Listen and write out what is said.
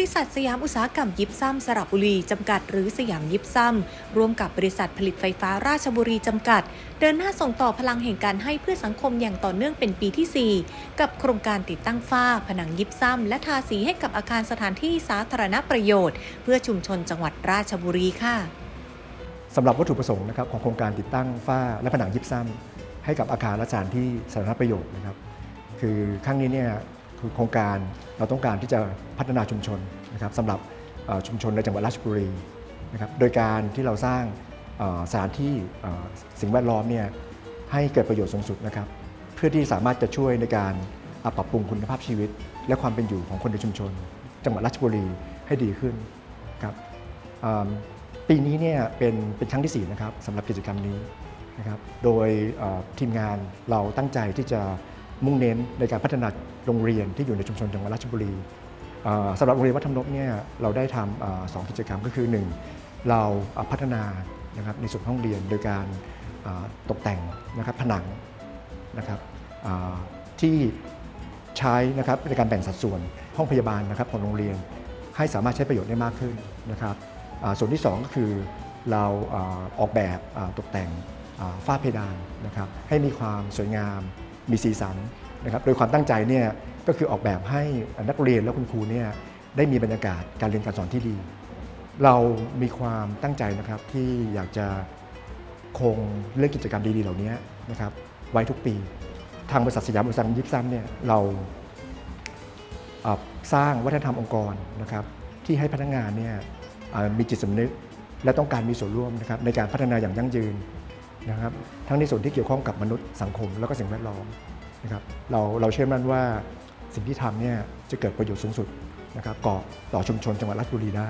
ริษัทสยามอุตสาหกรรมยิปซัมสระบุรี จำกัดหรือสยามยิปซัมร่วมกับบริษัทผลิตไฟฟ้าราชบุรี จำกัด เดินหน้าส่งต่อพลังแห่งการให้เพื่อสังคมอย่างต่อเนื่องเป็นปีที่ 4 กับโครงการติดตั้งฝ้า ผนังยิปซัมและทาสีให้กับอาคารสถานที่สาธารณประโยชน์ เพื่อชุมชนจังหวัดราชบุรีค่ะสำหรับวัตถุประสงค์นะครับของโครงการติดตั้งฝ้าและผนังยิปซัมให้กับอาคารและสถานที่สาธารณประโยชน์นะครับคือครั้งนี้เนี่ย คือโครงการเราต้องการที่จะพัฒนาชุมชนนะครับสำหรับชุมชนในจังหวัดราชบุรีนะครับโดยการที่เราสร้างสถานที่สิ่งแวดล้อมเนี่ยให้เกิดประโยชน์สูงสุดนะครับเพื่อที่สามารถจะช่วยในการปรับปรุงคุณภาพชีวิต และความเป็นอยู่ของคนในชุมชน จังหวัดราชบุรีให้ดีขึ้นครับปีนี้เนี่ยเป็นเป็นครั้งที่4นะครับสำหรับกิจกรรมนี้นะครับโดยทีมงานเราตั้งใจที่จะ มุ่งเน้นในการพัฒนาโรงเรียนที่อยู่ในชุมชนจังหวัดราชบุรีอ่าสำหรับโรงเรียนวัดธรรมนพเนี่ยเราได้ทำอ่าสองกิจกรรมก็คือ 1 เราอ่าพัฒนานะครับในส่วนห้องเรียนโดยการตกแต่งนะครับผนังนะครับที่ใช้นะครับในการแบ่งสัดส่วนห้องพยาบาลนะครับของโรงเรียนให้สามารถใช้ประโยชน์ได้มากขึ้นนะครับส่วนที่ 2 ก็คือเราออกแบบตกแต่งฝ้าเพดานนะครับให้มีความสวยงาม มีสีสันนะครับโดยความตั้งใจเนี่ยก็คือออกแบบให้นักเรียนและคุณครูเนี่ยได้มีบรรยากาศการเรียนการสอนที่ดี เรามีความตั้งใจนะครับที่อยากจะคงเรื่องกิจกรรมดีๆเหล่านี้นะครับไว้ทุกปี ทางบริษัทสยามอุตสาหกรรมยิปซัมเนี่ยเราอ่าสร้างวัฒนธรรมองค์กรนะครับที่ให้พนักงานเนี่ยมีจิตสำนึกและต้องการมีส่วนร่วมนะครับในการพัฒนาอย่างยั่งยืน นะครับทั้งในส่วนที่เกี่ยวข้องกับมนุษย์สังคม แล้วก็สิ่งแวดล้อมนะครับเราเราเชื่อมั่นว่าสิ่งที่ทำเนี่ยจะเกิดประโยชน์สูงสุดนะครับก่อต่อชุมชนจังหวัดราชบุรีได้